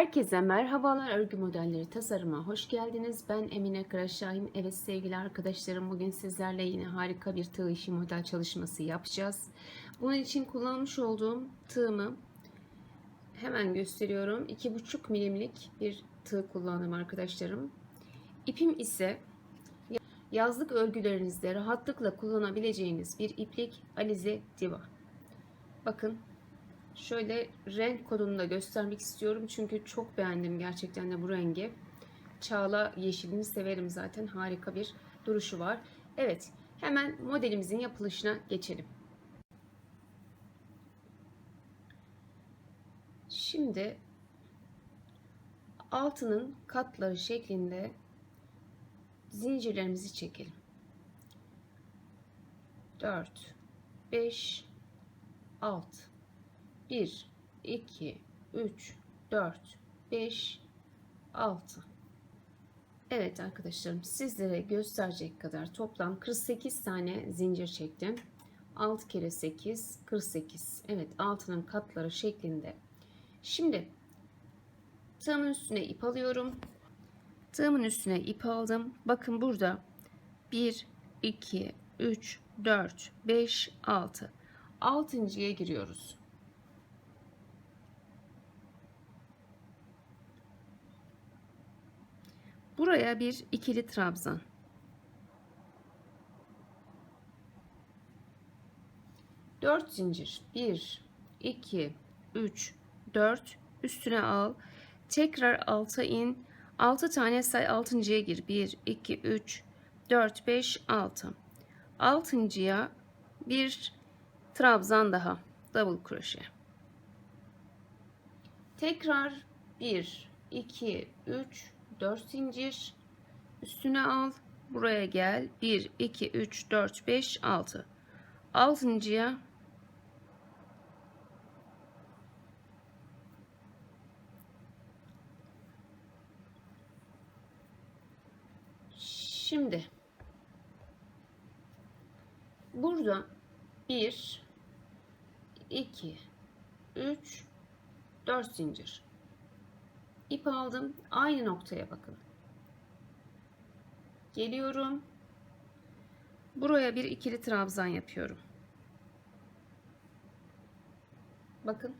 Herkese merhabalar örgü modelleri tasarıma hoş geldiniz. Ben Emine Karaşahin. Evet sevgili arkadaşlarım bugün sizlerle yine harika bir tığ işi model çalışması yapacağız. Bunun için kullanmış olduğum tığımı hemen gösteriyorum. 2,5 milimlik bir tığ kullandım arkadaşlarım. İpim ise yazlık örgülerinizde rahatlıkla kullanabileceğiniz bir iplik Alize Diva. Bakın Şöyle renk kodunu da göstermek istiyorum. Çünkü çok beğendim gerçekten de bu rengi. Çağla yeşilini severim zaten. Harika bir duruşu var. Evet hemen modelimizin yapılışına geçelim. Şimdi altının katları şeklinde zincirlerimizi çekelim. 4 5 6 1, 2, 3, 4, 5, 6. Evet arkadaşlarım sizlere gösterecek kadar toplam 48 tane zincir çektim. 6 kere 8, 48. Evet altının katları şeklinde. Şimdi tığımın üstüne ip alıyorum. Tığımın üstüne ip aldım. Bakın burada 1, 2, 3, 4, 5, 6. Altıncıya giriyoruz. Buraya bir ikili trabzan. Dört zincir. Bir, iki, üç, dört. Üstüne al. Tekrar alta in. Altı tane say altıncıya gir. Bir, iki, üç, dört, beş, altı. Altıncıya bir trabzan daha. Double kroşe. Tekrar bir, iki, üç, 4 zincir. Üstüne al. Buraya gel. 1 2 3 4 5 6 altıncıya şimdi. Burada 1 2 3 4 zincir ip aldım. Aynı noktaya bakın. Geliyorum. Buraya bir ikili trabzan yapıyorum. Bakın.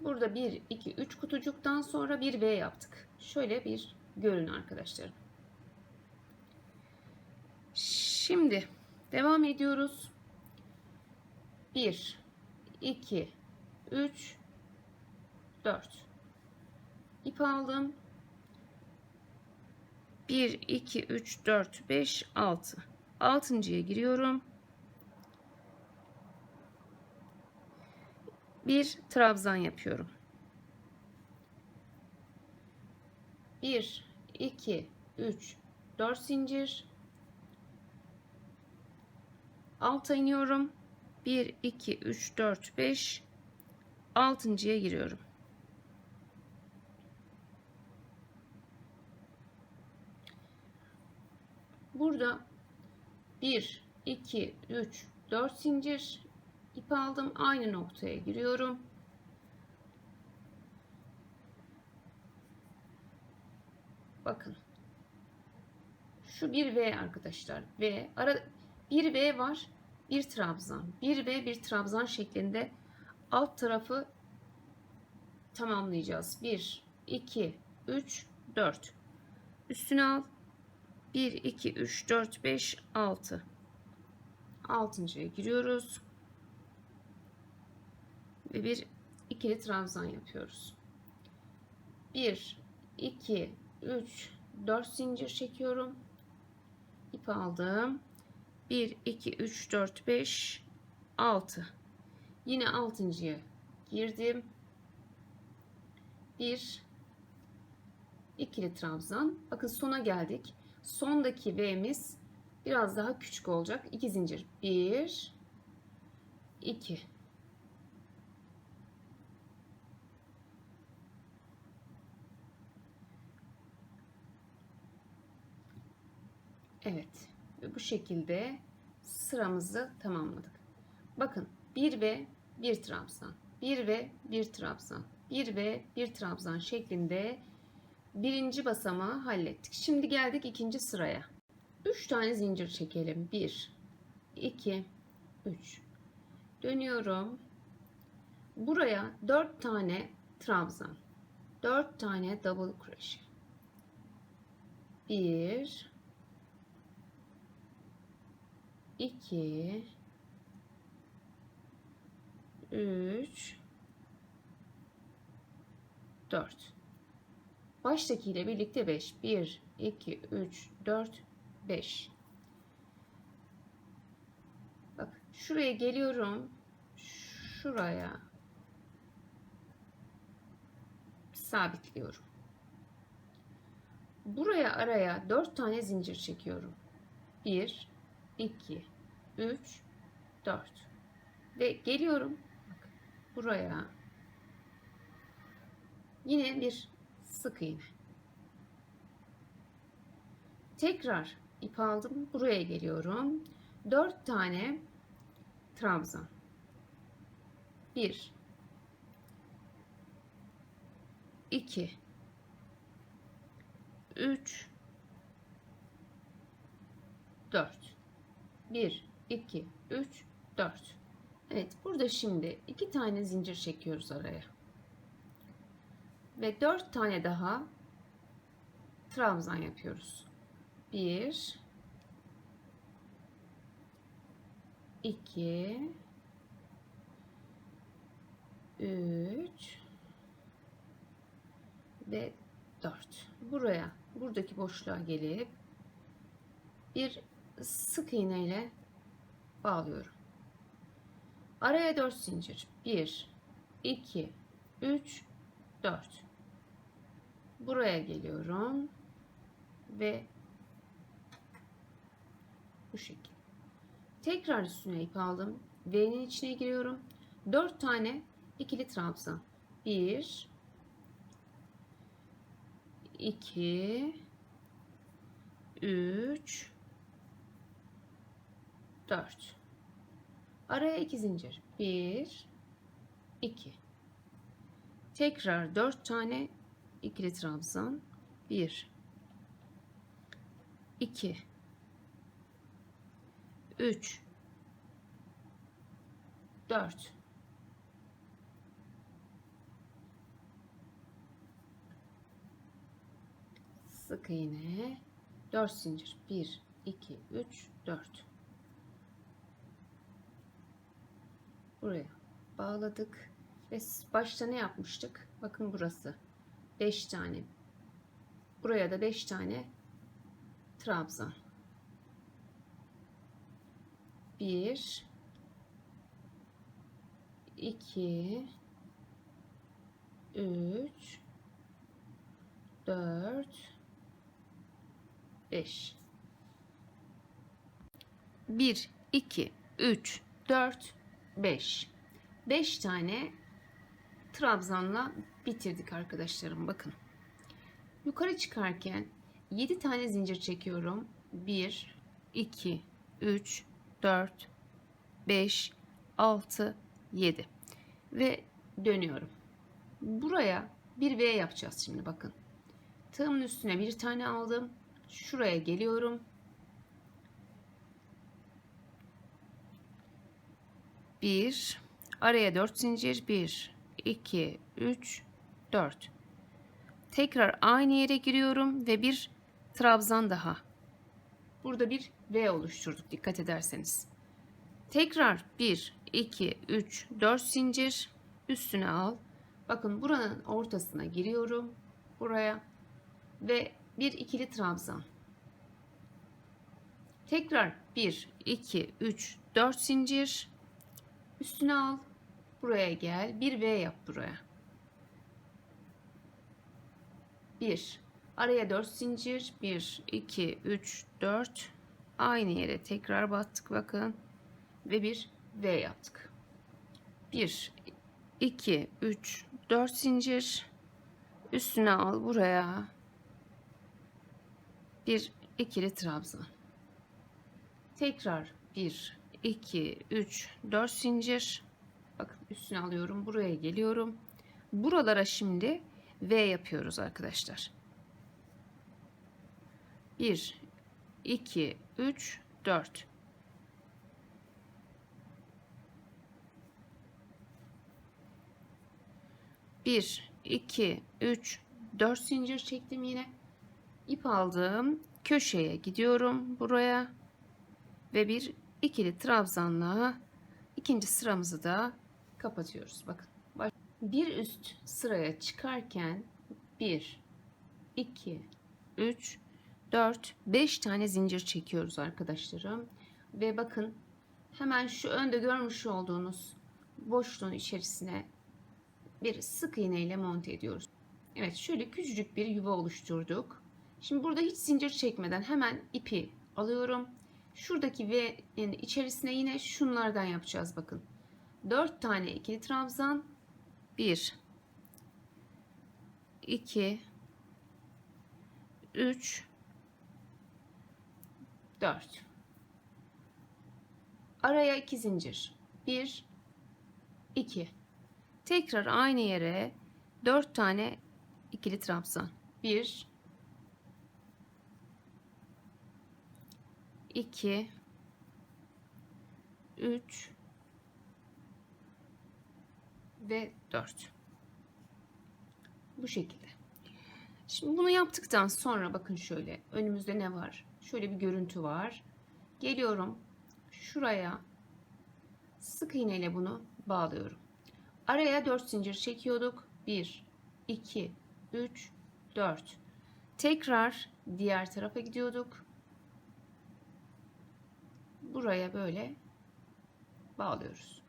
Burada 1, 2, 3 kutucuktan sonra bir V yaptık. Şöyle bir görün arkadaşlarım. Şimdi devam ediyoruz. 1, 2, 3, 4 ip aldım. 1 2 3 4 5 6 altıncıya giriyorum. Bir trabzan yapıyorum. 1 2 3 4 zincir. Alta iniyorum. 1 2 3 4 5 altıncıya giriyorum Burada 1, 2, 3, 4 zincir ip aldım. Aynı noktaya giriyorum. Bakın. Şu bir V arkadaşlar. V. Ara bir V var. Bir trabzan. Bir V bir trabzan şeklinde alt tarafı tamamlayacağız. 1, 2, 3, 4. Üstüne al. 1, 2, 3, 4, 5, 6. Altıncıya giriyoruz. Ve bir ikili trabzan yapıyoruz. 1, 2, 3, 4 zincir çekiyorum. İp aldım. 1, 2, 3, 4, 5, 6. Yine altıncıya girdim. 1, ikili trabzan. Bakın sona geldik. Sondaki V'miz biraz daha küçük olacak. 2 zincir. 1 2 Evet. Ve bu şekilde sıramızı tamamladık. Bakın 1 ve 1 trabzan. 1 ve 1 trabzan. 1 ve 1 trabzan şeklinde birinci basamağı hallettik. Şimdi geldik ikinci sıraya. 3 tane zincir çekelim. 1 2 3 Dönüyorum. Buraya 4 tane trabzan. 4 tane double crochet. 1 2 3 4 Baştaki ile birlikte 5. 1 2 3 4 5 Bak şuraya geliyorum. Şuraya sabitliyorum. Buraya araya 4 tane zincir çekiyorum. 1 2 3 4 ve geliyorum Bak, buraya yine bir sık iğne. Tekrar ip aldım. Buraya geliyorum. 4 tane trabzan. 1 2 3 4 1 2 3 4 Evet burada şimdi iki tane zincir çekiyoruz araya ve 4 tane daha trabzan yapıyoruz. 1 2 3 ve 4 buraya buradaki boşluğa gelip bir sık iğne ile bağlıyorum. Araya 4 zincir. 1 2 3 4 buraya geliyorum. Ve bu şekilde tekrar üstüne ip aldım. V'nin içine giriyorum. 4 tane ikili trabzan. 1 2 3 4 araya 2 zincir. 1 2 tekrar 4 tane ikili trabzan 1 2 3 4 sık iğne. 4 zincir. 1 2 3 4 buraya bağladık. Ve başta ne yapmıştık? Bakın burası 5 tane. Buraya da 5 tane trabzan. 1 2 3 4 5 1 2 3 4 5 5 tane trabzanla bitirdik arkadaşlarım bakın. Yukarı çıkarken 7 tane zincir çekiyorum. 1 2 3 4 5 6 7 ve dönüyorum. Buraya bir V yapacağız şimdi bakın. Tığımın üstüne bir tane aldım. Şuraya geliyorum. Bir, araya dört zincir, bir, iki, üç, dört. Tekrar aynı yere giriyorum ve bir trabzan daha. Burada bir V oluşturduk dikkat ederseniz. Tekrar 1, 2, 3, 4 zincir üstüne al. Bakın buranın ortasına giriyorum. Buraya ve bir ikili trabzan. Tekrar 1, 2, 3, 4 zincir. Üstüne al. Buraya gel. Bir V yap buraya. 1. Araya 4 zincir. 1, 2, 3, 4. Aynı yere tekrar battık bakın. Ve bir V yaptık. 1, 2, 3, 4 zincir. Üstüne al buraya bir ikili trabzan. Tekrar 1, 2, 3, 4 zincir. bakın üstüne alıyorum. Buraya geliyorum. Buralara şimdi V yapıyoruz arkadaşlar. 1 2 3 4 1 2 3 4 zincir çektim yine. İp aldım. Köşeye gidiyorum buraya ve bir ikili trabzanla ikinci sıramızı da kapatıyoruz. Bakın. Bir üst sıraya çıkarken 1 2 3 4 5 tane zincir çekiyoruz arkadaşlarım. Ve bakın hemen şu önde görmüş olduğunuz boşluğun içerisine bir sık iğne ile monte ediyoruz. Evet şöyle küçücük bir yuva oluşturduk. Şimdi burada hiç zincir çekmeden hemen ipi alıyorum. Şuradaki ve yani içerisine yine şunlardan yapacağız bakın. 4 tane ikili trabzan 1 2 3 4 Araya 2 zincir. 1 2 Tekrar aynı yere 4 tane ikili trabzan. 1 2 3 ve 4. Bu şekilde. Şimdi bunu yaptıktan sonra bakın şöyle önümüzde ne var? Şöyle bir görüntü var. Geliyorum şuraya sık iğne ile bunu bağlıyorum. Araya 4 zincir çekiyorduk. 1 2 3 4. Tekrar diğer tarafa gidiyorduk. Buraya böyle bağlıyoruz.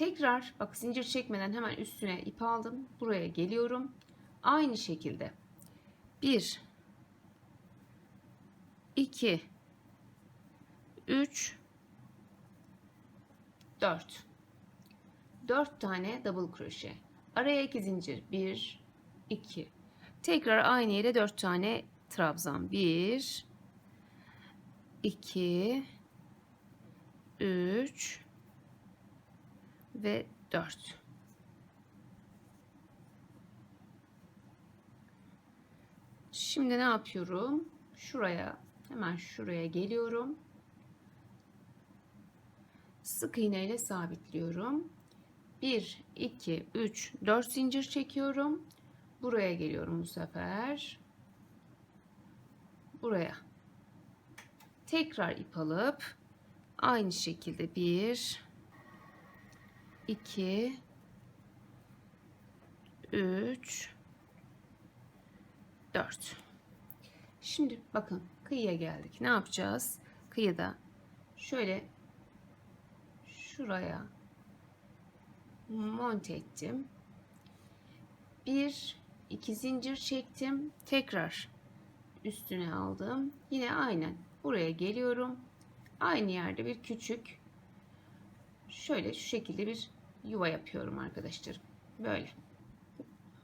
Tekrar bak zincir çekmeden hemen üstüne ip aldım. Buraya geliyorum. Aynı şekilde 1 2 3 4 4 tane double crochet. Araya 2 zincir. 1 2 Tekrar aynı yere 4 tane trabzan. 1 2 3 ve 4. Şimdi ne yapıyorum? Şuraya, hemen şuraya geliyorum. Sık iğne ile sabitliyorum. 1 2 3 4 zincir çekiyorum. Buraya geliyorum bu sefer. Buraya. Tekrar ip alıp aynı şekilde 1 2 3 4 Şimdi bakın kıyıya geldik. Ne yapacağız? Kıyıda şöyle şuraya monte ettim. Bir iki zincir çektim. Tekrar üstüne aldım. Yine aynen buraya geliyorum. Aynı yerde bir küçük şöyle şu şekilde bir yuva yapıyorum arkadaşlarım. Böyle.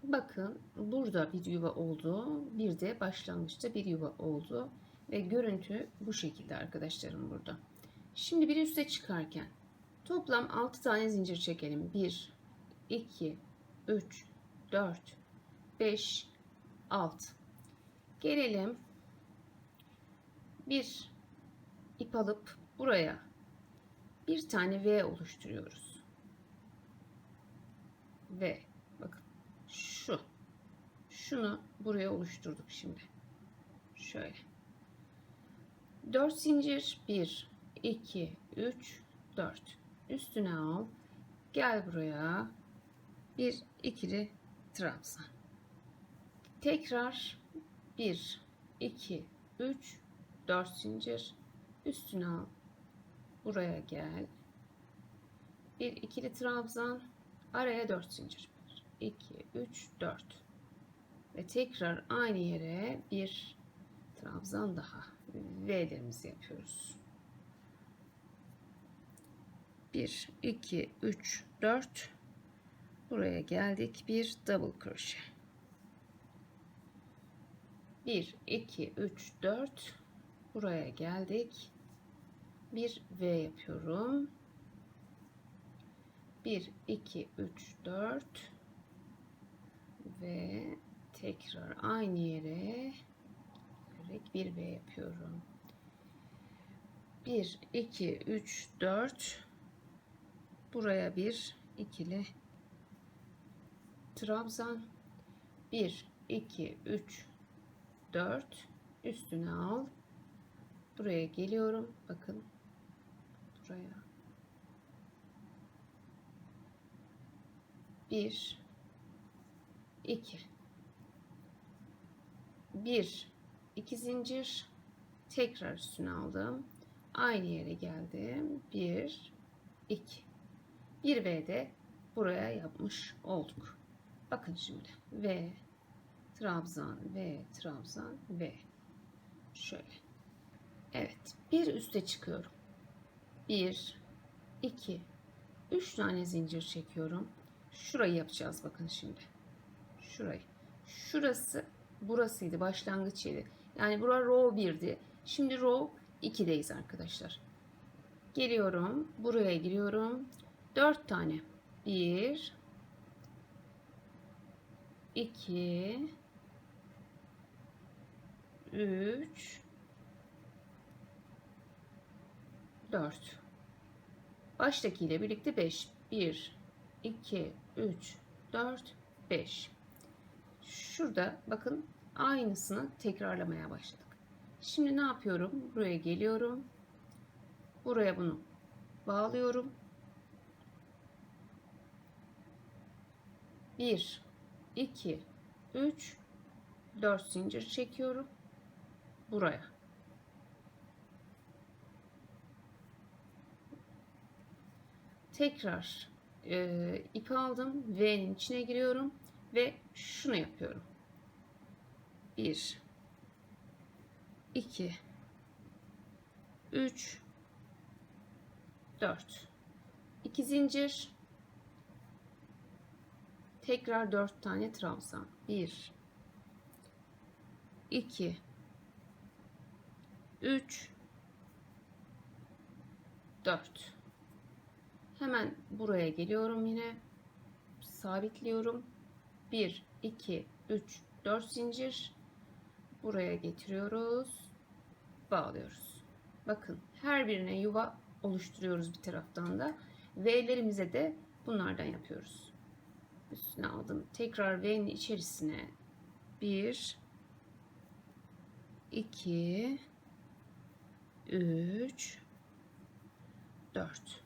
Bakın burada bir yuva oldu. Bir de başlangıçta bir yuva oldu. Ve görüntü bu şekilde arkadaşlarım burada. Şimdi bir üste çıkarken toplam 6 tane zincir çekelim. 1, 2, 3, 4, 5, 6. Gelelim. Bir ip alıp buraya bir tane V oluşturuyoruz. V. Bakın şu. Şunu buraya oluşturduk şimdi. Şöyle. 4 zincir 1 2 3 4 üstüne al gel buraya bir ikili trabzan tekrar 1 2 3 4 zincir üstüne al buraya gel bir ikili trabzan araya 4 zincir 1 2 3 4 ve tekrar aynı yere bir trabzan daha. V'lerimizi yapıyoruz. 1 2 3 4 buraya geldik. Bir double crochet. 1 2 3 4 buraya geldik. Bir V yapıyorum 1 2 3 4 ve tekrar aynı yere direkt bir V yapıyorum. 1 2 3 4 buraya bir ikili. Trabzan. 1 2 3 4 üstüne al. Buraya geliyorum. Bakın. Buraya 1 2 1 2 zincir. Tekrar üstüne aldım. Aynı yere geldim. 1 2 1 V de buraya yapmış olduk. Bakın şimdi. V trabzan V trabzan V. Şöyle. Evet bir üste çıkıyorum. 1 2 3 tane zincir çekiyorum şurayı yapacağız bakın şimdi. Şurayı. Şurası burasıydı başlangıç yeri. Yani bura row 1'di şimdi row 2'deyiz arkadaşlar. Geliyorum buraya giriyorum. 4 tane. 1 2 3 4 baştakiyle birlikte 5 1 2 3 4 5 şurada bakın aynısını tekrarlamaya başladık. Şimdi ne yapıyorum? Buraya geliyorum. Buraya bunu bağlıyorum. 1 2 3 4 zincir çekiyorum. Buraya. Tekrar e, ip aldım V'nin içine giriyorum ve şunu yapıyorum. 1 2 3 4 2 zincir. Tekrar 4 tane trabzan. 1 2 3 4 hemen buraya geliyorum yine. Sabitliyorum. 1 2 3 4 zincir. Buraya getiriyoruz. Bağlıyoruz. Bakın her birine yuva oluşturuyoruz bir taraftan da. V'lerimize de bunlardan yapıyoruz. Üstüne aldım. Tekrar V'nin içerisine 1 2 3 4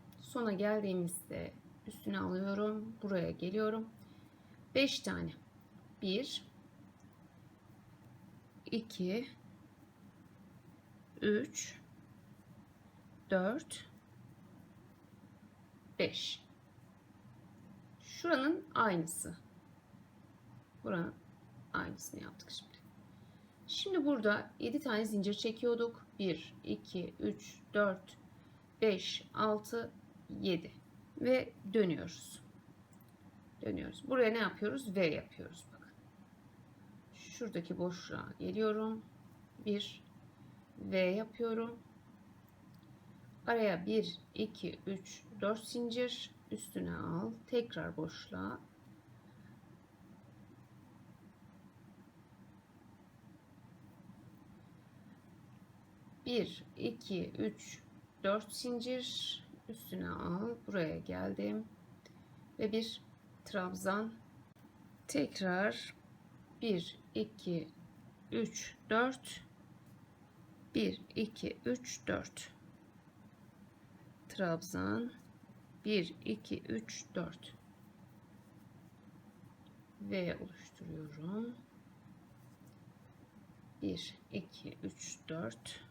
sona geldiğimizde üstüne alıyorum buraya geliyorum. 5 tane. 1 2 3 4 5 şuranın aynısı. Buranın aynısını yaptık şimdi. Şimdi burada 7 tane zincir çekiyorduk. 1 2 3 4 5 6 7 ve dönüyoruz. Dönüyoruz. Buraya ne yapıyoruz? V yapıyoruz. Bakın. Şuradaki boşluğa geliyorum. 1 V yapıyorum. Araya 1 2 3 4 zincir. Üstüne al. Tekrar boşluğa. Bir iki üç dört zincir üstüne al. Buraya geldim. Ve bir trabzan. Tekrar 1 2 3 4 1 2 3 4 trabzan. 1 2 3 4 V oluşturuyorum. 1 2 3 4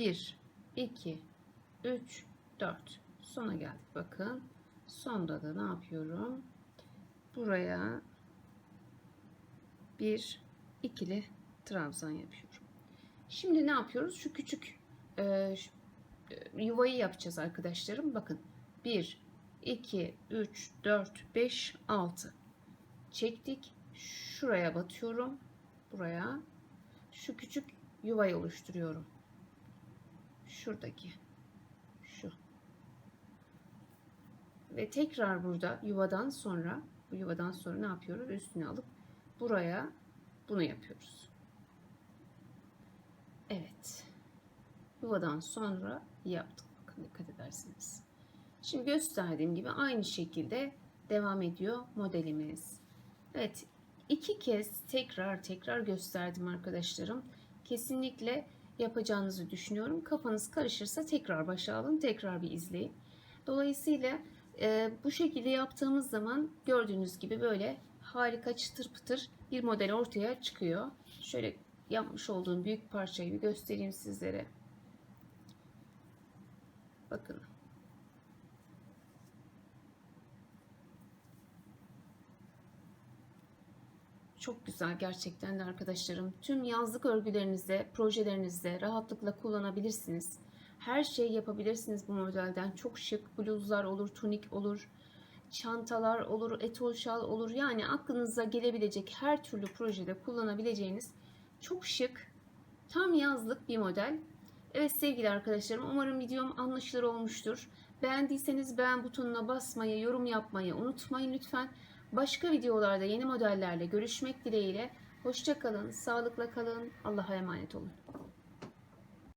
1 2, 3, 4. Sona geldik. Bakın. Sonda da ne yapıyorum? Buraya bir ikili trabzan yapıyorum. Şimdi ne yapıyoruz? Şu küçük e, şu, e, yuvayı yapacağız arkadaşlarım. Bakın. 1, 2, 3, 4, 5, 6. Çektik. Şuraya batıyorum. Buraya. Şu küçük yuvayı oluşturuyorum. Şuradaki. Şu. Ve tekrar burada yuvadan sonra bu yuvadan sonra ne yapıyoruz? Üstüne alıp buraya bunu yapıyoruz. Evet. Yuvadan sonra yaptık. Bakın dikkat ederseniz. Şimdi gösterdiğim gibi aynı şekilde devam ediyor modelimiz. Evet. iki kez tekrar tekrar gösterdim arkadaşlarım. Kesinlikle yapacağınızı düşünüyorum. Kafanız karışırsa tekrar başa alın. Tekrar bir izleyin. Dolayısıyla e, bu şekilde yaptığımız zaman gördüğünüz gibi böyle harika çıtır pıtır bir model ortaya çıkıyor. Şöyle yapmış olduğum büyük parçayı bir göstereyim sizlere. Bakın. Çok güzel gerçekten de arkadaşlarım. Tüm yazlık örgülerinizde, projelerinizde rahatlıkla kullanabilirsiniz. Her şey yapabilirsiniz bu modelden. Çok şık bluzlar olur, tunik olur, çantalar olur, etol şal olur. Yani aklınıza gelebilecek her türlü projede kullanabileceğiniz çok şık, tam yazlık bir model. Evet sevgili arkadaşlarım umarım videom anlaşılır olmuştur. Beğendiyseniz beğen butonuna basmayı, yorum yapmayı unutmayın lütfen. Başka videolarda yeni modellerle görüşmek dileğiyle. Hoşça kalın, sağlıkla kalın, Allah'a emanet olun.